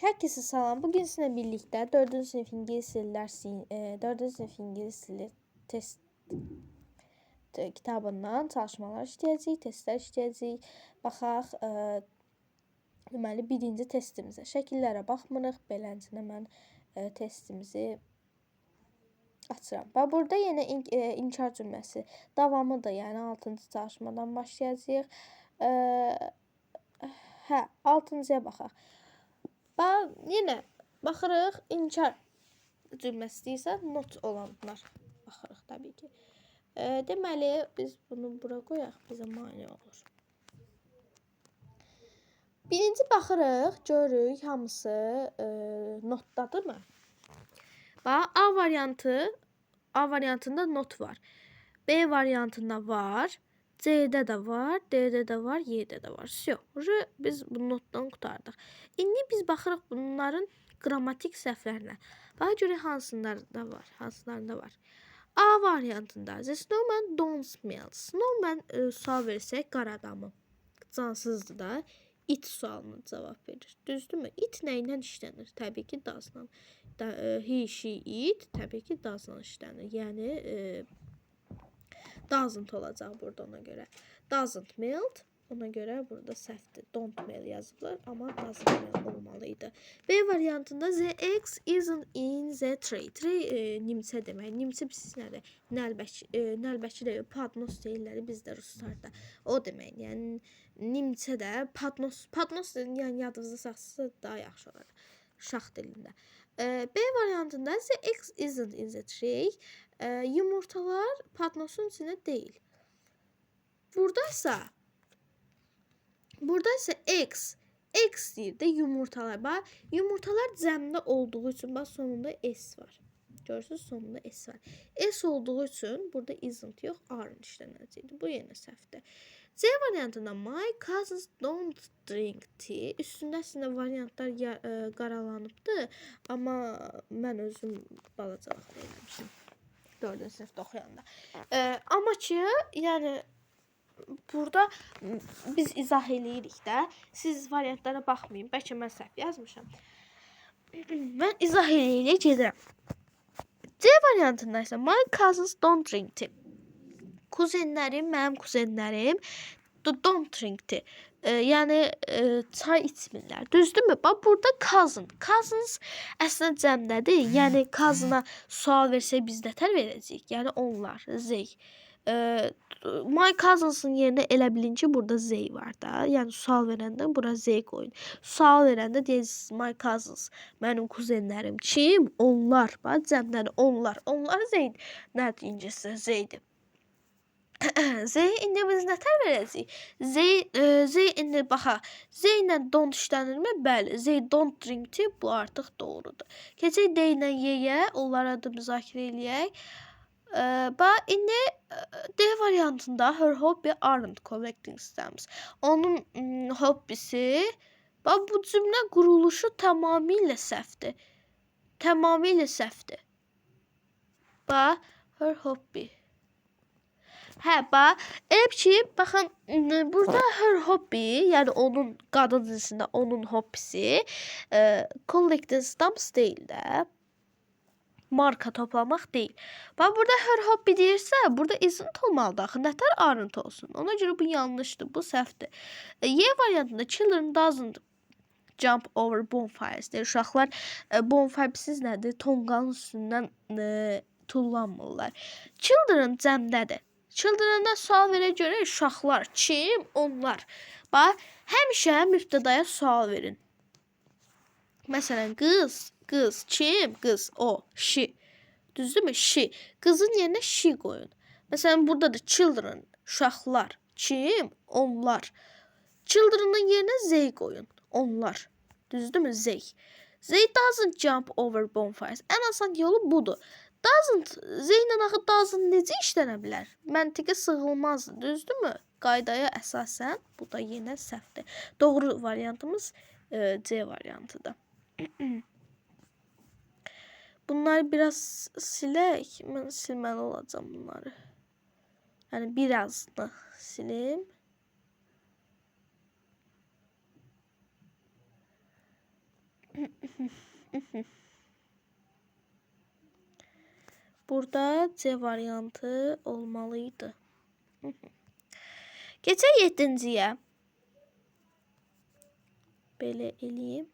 Herkese salam. Bugün sizinle birlikte 4. sınıf İngiliz Diller sin- e, 4. sınıf İngiliz Dili test te- kitabından çalışmalar işləyəcəyik, testlər işləyəcəyik. Baxaq, e, deməli birinci testimizə. Şəkillərə baxmırıq. Beləncə mən e, testimizi açıram. Və burada yenə in, e, inkar cümləsi davamı da, yəni 6-cı çalışmadan başlayacağıq. E, hə, 6-cıya baxaq. Və yenə baxırıq inkar cümləsi deyirsə not olanlar baxırıq təbii ki. E, deməli biz bunu bura qoyaq, bizə mane olur. Birinci baxırıq, görürük hamısı e, notdadırmı? Bax A variantı A variantında not var. B variantında var. C'də də var, D'də də var, Y'də də var. Всё. Уже biz bu notdan qurtardıq. İndi biz baxırıq bunların qrammatik səhvlərinə. Bax görək hansılarında var, hansılarında var. A variantında The snowman don't smell. Snowman e, sual versək qara adamı. Cansızdır da. It sualına cavab verir. Düzdürmü? It nə ilə işlənir? Təbii ki, doesla. Da, e, he, she, it təbii ki, doesla işlənir. Yəni e, doesn't olacaq burada ona görə. Doesn't melt ona görə burada səhvdir. Don't mail yazıblar, amma doesn't mail olmalıydı. B variantında the X isn't in the tray. Tray e, nimçə demək. Nimçə siz nədir? Nəlbəki, e, nəlbəki də padnos deyirlər bizdə ruslarda. O demək. Yəni nimçə də padnos, padnos yəni yadınızda saxlasa daha yaxşı olar. Şax dilində. B variantında the X isn't in the tray. Yumurtalar padnosun içində deyil. Buradaysa Buradaysa X. X deyir də yumurtalar. Bax, yumurtalar cəmdə olduğu üçün bax sonunda S var. Görürsüz sonunda S var. S olduğu üçün burada isn't yox, aren't işlənəcəkdir. Bu yenə səhvdir. C variantında my cousins don't drink tea. Üstündə əslində variantlar ya, ə, qaralanıbdı, amma mən özüm balacalıq eləmişəm. 4-cü sinifdə oxuyanda. Ə, amma ki, yəni burada biz izah eləyirik də. Siz variantlara baxmayın. Bəlkə mən səhv yazmışam. mən izah eləyə gedirəm. C variantında isə my cousins don't drink tea. Kuzenlərim, mənim kuzenlərim d- don't drink tea. E, yəni e, çay içmirlər. Düzdürmü? Bax burada cousin. Cousins əslində cəmdədir. Yəni cousin'a sual versək biz nətər verəcəyik? Yəni onlar, they. E, my cousins'ın yerinə elə bilin ki, burada they var da. Yəni sual verəndə bura they qoyun. Sual verəndə deyəcəksiniz my cousins, mənim kuzenlərim. Kim? Onlar. Bax cəmdədir. Onlar. Onlar they. Nədir incəsə zeydir. Z indi biz nətər verəcəyik? Z e, Z indi baxa. Z ilə don't işlənirmi? Bəli. Z don't drink tea bu artıq doğrudur. Keçək D ilə Y-yə, onlara da müzakirə eləyək. E, bax indi e, D variantında her hobby aren't collecting stamps. Onun mm, hobbisi bax bu cümlə quruluşu tamamilə səhvdir. Tamamilə səhvdir. Bax her hobby Hə, bax, elə ki, baxın, m, burada her hobby, yəni onun qadın cinsində onun hobbisi, e, collecting stamps deyil də. Marka toplamaq deyil. Bax burada her hobby deyirsə, burada isn't olmalıdır axı. Nətər aren't olsun? Ona görə bu yanlışdır, bu səhvdir. E, Y variantında children doesn't jump over bonfires deyir. Uşaqlar e, bonfire siz nədir? Tonqalın üstündən e, tullanmırlar. Children cəmdədir. Children'da sual verə görə uşaqlar, kim? Onlar. Bax, həmişə mübtədaya sual verin. Məsələn, qız, qız, kim? Qız, o, she. Düzdürmü? She. Qızın yerinə she qoyun. Məsələn, burada da children, uşaqlar, kim? Onlar. Children'ın yerinə they qoyun. Onlar. Düzdürmü? They. They doesn't jump over bonfires. Ən asan yolu budur. Doesn't, Zeynə axı doesn't necə işlənə bilər? Məntiqə sığılmazdı, düzdürmü? Qaydaya əsasən bu da yenə səhvdir. Doğru variantımız e, C variantıdır. Bunları biraz silək. Mən silməli olacağam bunları. Yəni birazını silim. Burada C variantı olmalıydı. Keçək 7-ciyə. Belə eləyim.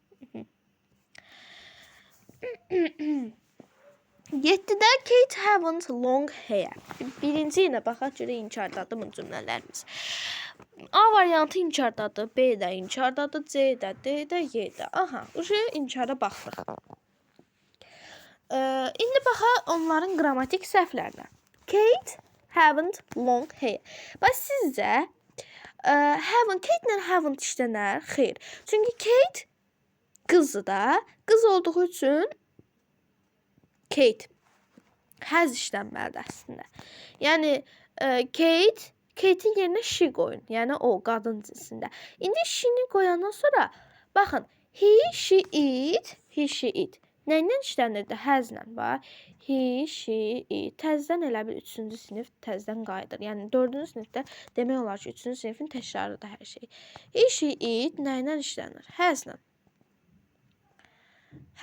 7-də Kate haven't long hair. Birinci ilə baxaq görək inkardadır mı cümlələrimiz. A variantı inkardadır, B də inkardadır, C də, D. Aha, uje inkara baxdıq. Ee, indi baxaq onların qrammatik səhvlərinə. Kate haven't long hair. Bax sizcə e, haven't Kate ilə haven't işlənər? Xeyr. Çünki Kate qızı da, qız olduğu üçün Kate has işlənməlidir əslində. Yəni e, Kate Kate'in yerinə she qoyun. Yəni o qadın cinsində. İndi she-ni qoyandan sonra baxın, he, she, it, he, she, it. Nə ilə işlənirdi? Has-la bax. He, she, it. Təzədən elə bir 3-cü sinif təzədən qayıdır. Yəni 4-cü sinifdə demək olar ki, 3-cü sinifin təkrarıdır hər şey. He, she, it nə ilə işlənir? Has-la.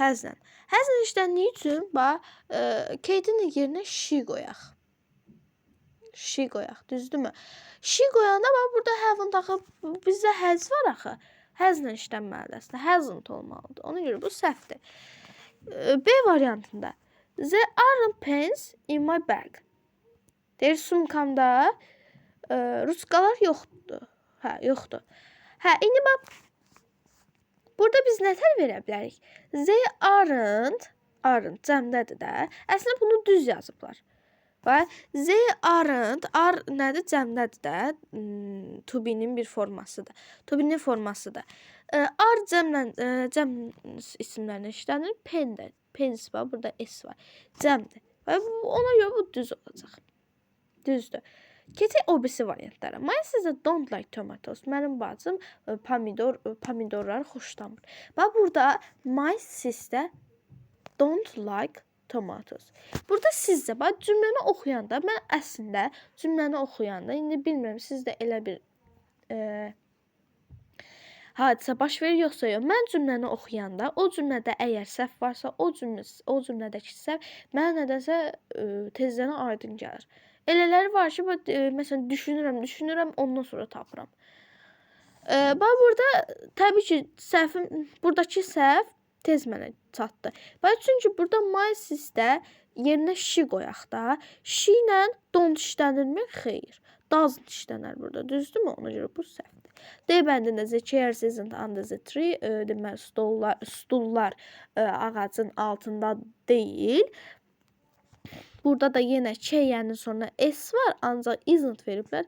Has-la. Has-la işləndiyi üçün bax, e, Kate-in yerinə she qoyaq. She qoyaq, düzdürmü? She qoyanda bax burada haven't axı bizdə has var axı. Has-la işlənməlidir əslində. Hasn't olmalıdır. Ona görə bu səhvdir. E, B variantında There aren't pens in my bag. Deyir sumkamda e, ruskalar yoxdur. Hə, yoxdur. Hə, indi bax Burada biz nətər verə bilərik? They aren't, aren't cəmdədir də. Əslində bunu düz yazıblar. Və they aren't, are nədir? Cəmdədir də. Hmm, To be-nin bir formasıdır. To be-nin formasıdır. Are cəmlə e, cəm isimlərinə işlənir. Pen də. Pens var, burada s var. Cəmdir. Və ona görə bu düz olacaq. Düzdür. Keçək o birisi variantlara. My sister don't like tomatoes. Mənim bacım e, pomidor e, pomidorları xoşlamır. Bax burada my sister don't like tomatoes. Burada sizcə bax cümləni oxuyanda mən əslində cümləni oxuyanda indi bilmirəm sizdə elə bir e, hadisə baş verir yoxsa yox. Mən cümləni oxuyanda o cümlədə əgər səhv varsa, o cümlə o cümlədəki səhv mənə nədənsə e, tezdən aydın gəlir. Elələri var ki, e, məsələn düşünürəm, düşünürəm, ondan sonra tapıram. E, bax burada təbii ki, səhvim burdakı səhv tez mənə çatdı. Bax çünki burada my sizdə yerinə she qoyaq da. She ilə don't işlənirmi? Xeyr. Doesn't işlənər burada. Düzdürmü? Ona görə bu səhvdir. D bəndində the chairs isn't under the tree. E, deməli stollar, stullar e, ağacın altında deyil. Burada da yenə K-nin sonra S var, ancaq isn't veriblər.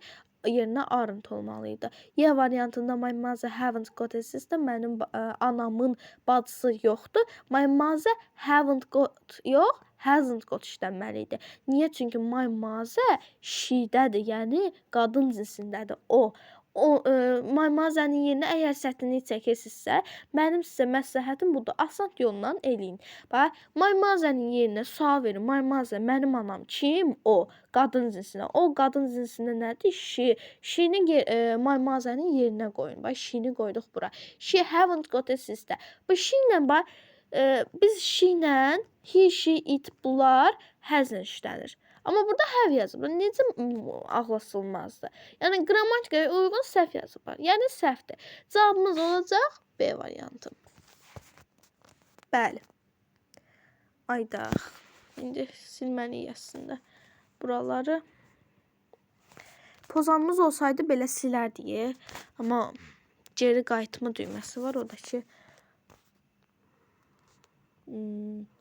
Yerinə aren't olmalıydı. Y variantında my mother haven't got a sister. Mənim ə, anamın bacısı yoxdur. My mother haven't got yox, hasn't got işlənməli idi. Niyə? Çünki my mother she-dədir, yəni qadın cinsindədir o. O my mother-nin yerinə əgər sətrini çəkirsinizsə, mənim sizə məsləhətim budur. Asan yolla eləyin. Bax, mother-nin yerinə sual verin. Mother mənim anam kim? O, qadın cinsinə. O qadın cinsində nədir? She. She-ni my mother-nin yerinə qoyun. Bax, she-ni qoyduq bura. She haven't got a sister. Bu she ilə bax, ə, biz she ilə he, she, it bunlar has-la işlənir. Amma burada have yazıblar. Necə ağla sığmazdı? Yəni qrammatikaya uyğun səhv yazıblar. Yəni səhvdir. Cavabımız olacaq B variantı. Bəli. Ayda. İndi silməliyik əslində buraları. Pozanımız olsaydı belə silərdik. Amma geri qayıtma düyməsi var o da. Hmm.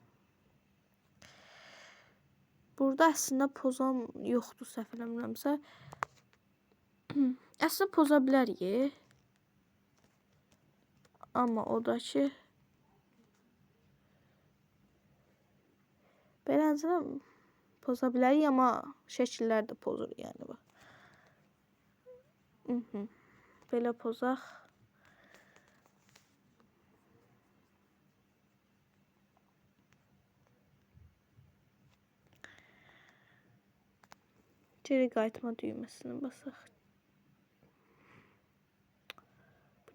Burada əslində pozan yoxdur səhv eləmirəmsə. Əslində poza bilərik. Amma o da ki Beləncə poza bilərik, amma şəkillər də pozur yəni bax. Mhm. Belə pozaq. Geri qayıtma düyməsini basaq.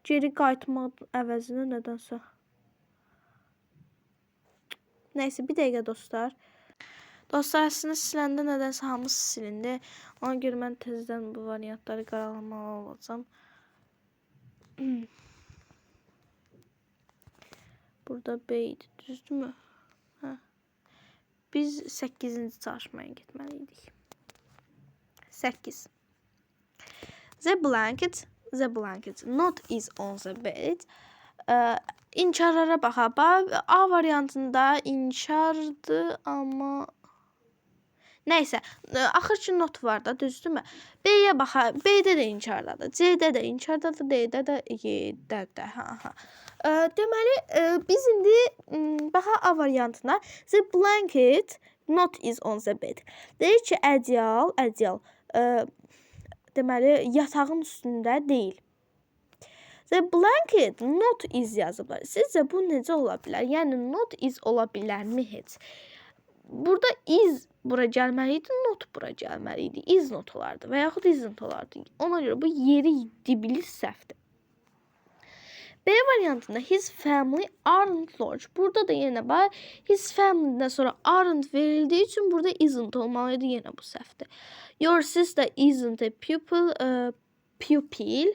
Geri qayıtma əvəzinə nədənsə Neyse bir dəqiqə dostlar. Dostlar əslində siləndə nədənsə hamısı silindi. Ona görə mən təzədən bu variantları qaralamalı olacağam. Burada B idi, düzdürmü? Hə. Biz 8-ci çalışmaya getməliydik. 8. The blanket, the blanket not is on the bed. Ee, inkarlara baxa. Bax, A variantında inkardı, amma Nəysə, ə, axırki not var da, düzdürmü? B-yə baxa. B-də də inkardadır. C-də də inkardadır, D-də də, Y-də də. Ha, ha. Ə, deməli, ə, biz indi baxa A variantına. The blanket not is on the bed. Deyir ki, ədyal, ədyal ə, deməli yatağın üstündə deyil. The blanket not is yazıblar. Sizcə bu necə ola bilər? Yəni not is ola bilərmi heç? Burada is bura gəlməli idi, not bura gəlməli idi. Is not olardı və yaxud isn't olardı. Ona görə bu yeri dibli səhvdir. B variantında his family aren't large. Burada da yenə bax his family'dən sonra aren't verildiyi üçün burada isn't olmalıydı. Yenə bu səhvdir. Your sister isn't a pupil, ə, pupil.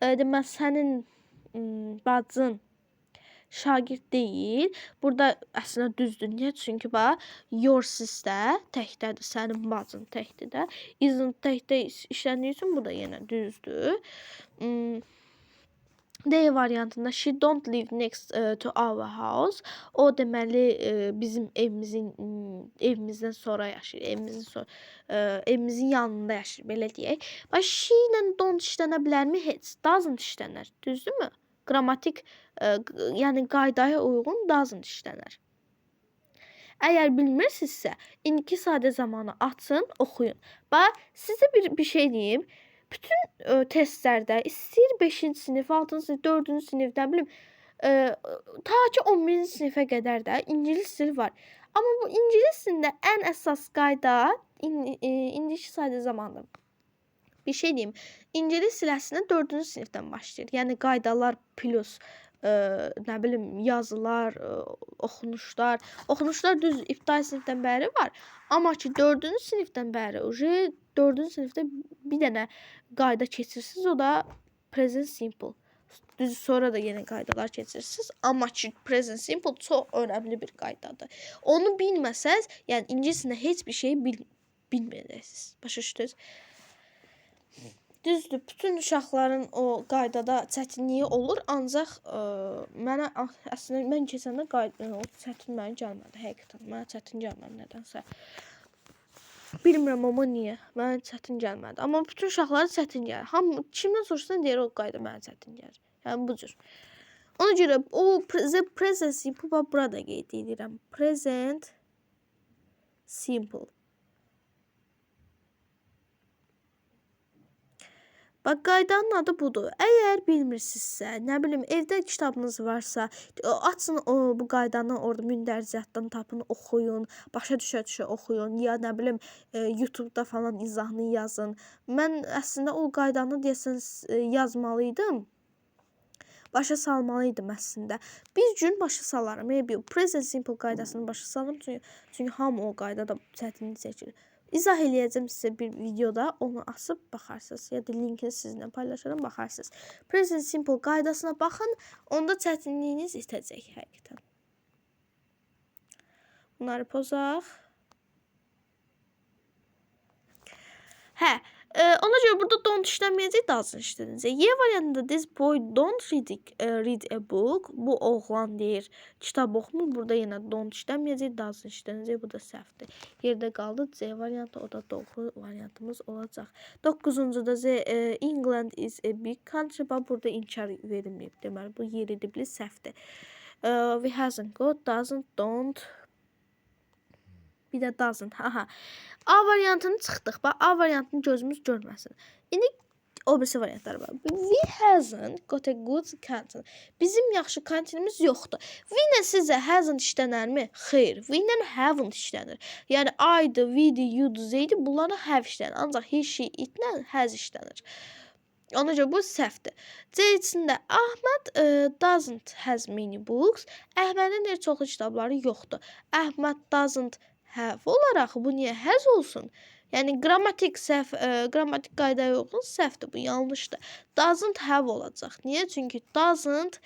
Ə, demək sənin ım, bacın şagird deyil. Burada əslində düzdür. Niyə? Çünki bax your sister təkdədir. Sənin bacın təkdir. Isn't təkdə iş- işləndiyi üçün bu da yenə düzdür. D variantında she don't live next uh, to our house. O deməli e, bizim evimizin m, evimizdən sonra yaşayır. Evimizin sonra e, evimizin yanında yaşayır belə deyək. Bax she ilə don't işlənə? Heç. Doesn't işlənər. Düzdürmü? Qrammatik e, yəni qaydaya uyğun doesn't işlənər. Əgər bilmirsinizsə, indiki sadə zamanı açın, oxuyun. Bax, sizə bir bir şey deyim. Bütün ə, testlərdə istəyir 5-ci sinif, 6-cı sinif, 4-cü sinif, bilim, ə, ta ki 11-ci sinifə qədər də ingilis dili var. Amma bu ingilis dilində ən əsas qayda in, e, indiki sadə zamandır. Bir şey deyim. İngilis dili əslində 4-cü sinifdən başlayır. Yəni qaydalar plus ə, nə bilim yazılar, ə, oxunuşlar. Oxunuşlar düz ibtidai sinifdən bəri var. Amma ki 4-cü sinifdən bəri uje 4-cü sinifdə bir dənə qayda keçirsiniz. O da present simple. Düz sonra da yeni qaydalar keçirsiniz. Amma ki present simple çox önəmli bir qaydadır. Onu bilməsəz, yəni ingilis dilində heç bir şey bil bilməyəcəksiniz. Başa düşdünüz? Düzdür, bütün uşaqların o qaydada çətinliyi olur, ancaq ə, mənə a- əslində mən keçəndə o çətin mənə gəlmədi. Həqiqətən mənə çətin gəlmədi nədənsə. Bilmirəm amma niyə? Mənə çətin gəlmədi. Amma bütün uşaqlara çətin gəlir. Hamı kimdən soruşsan deyir o qayda mənə çətin gəlir. Yəni bu cür. Ona görə o present simple burada qeyd edirəm. Present simple. Bax qaydanın adı budur. Əgər bilmirsinizsə, nə bilim, evdə kitabınız varsa, açın o bu qaydanı orada mündərziyyatdan tapın, oxuyun, başa düşə-düşə oxuyun, ya nə bilim, e, YouTube-da falan izahını yazın. Mən əslində o qaydanı deyəsən s- e, yazmalıydım. Başa salmalıydım əslində. Bir gün başa salaram. Maybe present simple qaydasını başa salım çünki çünki hamı o qaydada çətinlik çəkir. İzah eləyəcəm sizə bir videoda, onu asıb baxarsınız ya da linkini sizinlə paylaşaram, baxarsınız. Present simple qaydasına baxın, onda çətinliyiniz itəcək həqiqətən. Bunları pozaq. Hə, e, ona görə burada don't işləməyəcək, doesn't işlənəcək. Y variantında this boy don't read, it- e, read a book. Bu oğlan deyir, kitab oxumur. Burada yenə don't işləməyəcək, doesn't işlənəcək. Bu da səhvdir. Yerdə qaldı C variantı, o da doğru variantımız olacaq. 9-da Z e, England is a big country. Bax burada inkar verilməyib. Deməli bu yeri dibli səhvdir. E, we hasn't got, doesn't, don't. Bir də doesn't. Aha. A variantını çıxdıq. Bax A variantını gözümüz görməsin. İndi o birisi variantlar var. We hasn't got a good canteen. Bizim yaxşı kantinimiz yoxdur. We ilə sizə hasn't işlənərmi? Xeyr. We ilə haven't işlənir. Yəni I-dı, we-di, you-du, Z-di bunlara have işlənir. Ancaq he, she, it ilə has işlənir. Ona görə bu səhvdir. C içində Ahmad e, doesn't has many books. Əhmədin heç çoxlu kitabları yoxdur. Ahmad doesn't have olaraq bu niyə has olsun? Yəni qrammatik səhv, e, qrammatik qaydaya uyğun səhvdir bu, yanlışdır. Doesn't have olacaq. Niyə? Çünki doesn't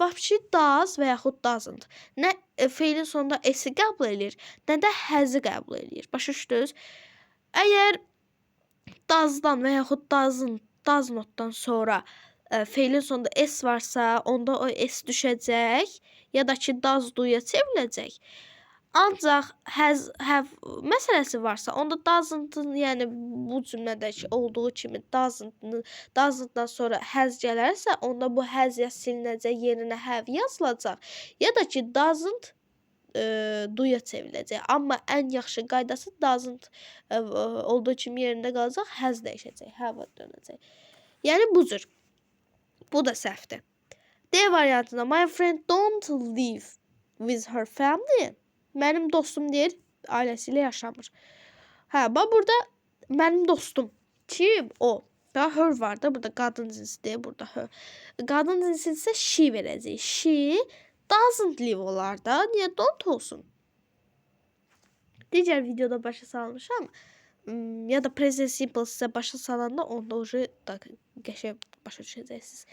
vəbşi does və yaxud doesn't nə feilin sonunda s-i qəbul eləyir, nə də has-i qəbul eləyir. Başa düşdünüz? Əgər does-dan və yaxud doesn't, does notdan sonra e, feilin sonunda s varsa, onda o s düşəcək ya da ki does do-ya çevriləcək. Ancaq has have məsələsi varsa, onda doesn't-ın, yəni bu cümlədəki olduğu kimi doesn't doesn't-dan sonra has gələrsə, onda bu has ya silinəcək, yerinə have yazılacaq, ya da ki doesn't e, do-ya çevriləcək. Amma ən yaxşı qaydası doesn't e, olduğu kimi yerində qalacaq, has dəyişəcək, have-a dönəcək. Yəni bu cür. Bu da səhvdir. D variantında my friend don't live with her family. Mənim dostum deyir, ailəsi ilə yaşamır. Hə, bax burada mənim dostum. Kim? O. Da her var da burada qadın cinsidir, burada her. Qadın cinsi isə she verəcək. She doesn't live olar da. Niyə don't olsun? Digər videoda başa salmışam. Hmm, Ya da present simple sizə başa salanda onda ucu da qəşəng başa düşəcəksiniz.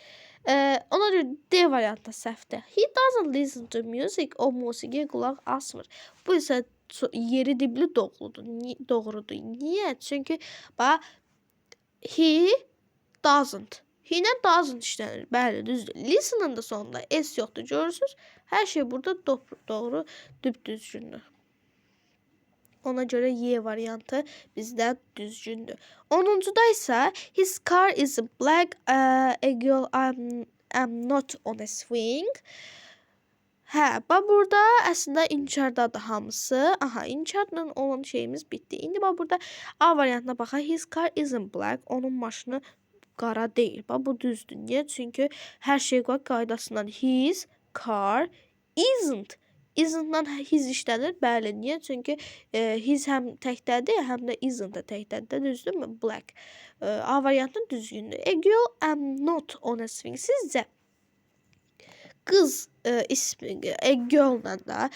Ee, ona görə D variantı səhvdir. He doesn't listen to music. O musiqiyə qulaq asmır. Bu isə yeri dibli doğrudur. Doğrudur. Niyə? Çünki bax he doesn't. He-lə doesn't işlənir. Bəli, düzdür. Listen-ın da sonunda s yoxdur. Görürsüz? Hər şey burada doğru, doğru düzgündür. Ona görə Y variantı bizdə düzgündür. 10-da isə his car is black, uh, a girl I'm, I'm not on a swing. Hə, bax burada əslində inkardadır hamısı. Aha, inkarla olan şeyimiz bitdi. İndi bax burada A variantına baxaq. His car isn't black. Onun maşını qara deyil. Bax bu düzdür. Niyə? Çünki hər şey qoy qaydasından. His car isn't. Isn't-dan his işlənir. Bəli, niyə? Çünki e, his həm təkdədir, həm də isn't da təkdədir. Düzdürmü? Black. E, A variantı düzgündür. A girl am not on a swing. Sizcə qız e, ismi a girl-la da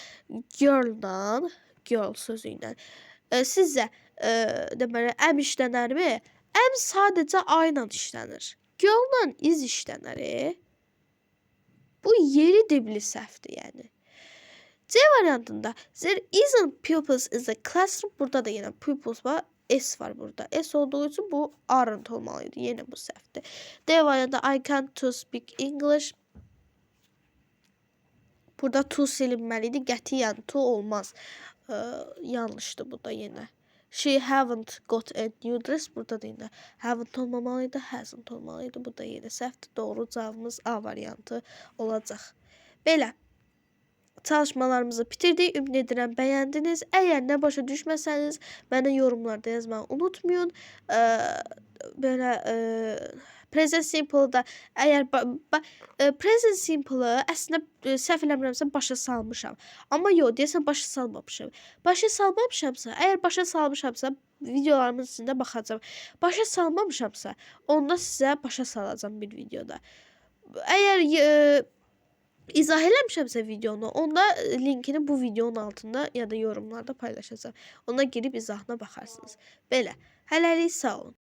girl-la girl sözü ilə e, sizcə e, deməli am işlənərmi? Am sadəcə A ilə işlənir. Girl-la is işlənər. e. Bu yeri dibli səhvdir yəni. C variantında there isn't pupils in the classroom. Burada da yine pupils var. S var burada. S olduğu için bu aren't olmalıydı. Yine bu səhvdir. D variantında I can't to speak English. Burada to silinməliydi. Qətiyyən to olmaz. Ee, yanlışdı bu da yine. She haven't got a new dress. Burada da yine haven't olmamalıydı. Hasn't olmalıydı. Bu da yine səhvdir. Doğru cavabımız A variantı olacaq. Belə. Çalışmalarımızı bitirdik. Ümid edirəm bəyəndiniz. Əgər nə başa düşməsəniz, mənə yorumlarda yazmağı unutmayın. Ə, belə ə, present simple-da əgər present simple-ı əslində ə, səhv eləmirəmsə başa salmışam. Amma yox, deyəsən başa salmamışam. Başa salmamışamsa, əgər başa salmışamsa videolarımın içində baxacağam. Başa salmamışamsa, onda sizə başa salacağam bir videoda. Əgər ə, izah eləmişəmsə videonu, onda e, linkini bu videonun altında ya da yorumlarda paylaşacağam. Ona girib izahına baxarsınız. Belə. Hələlik sağ olun.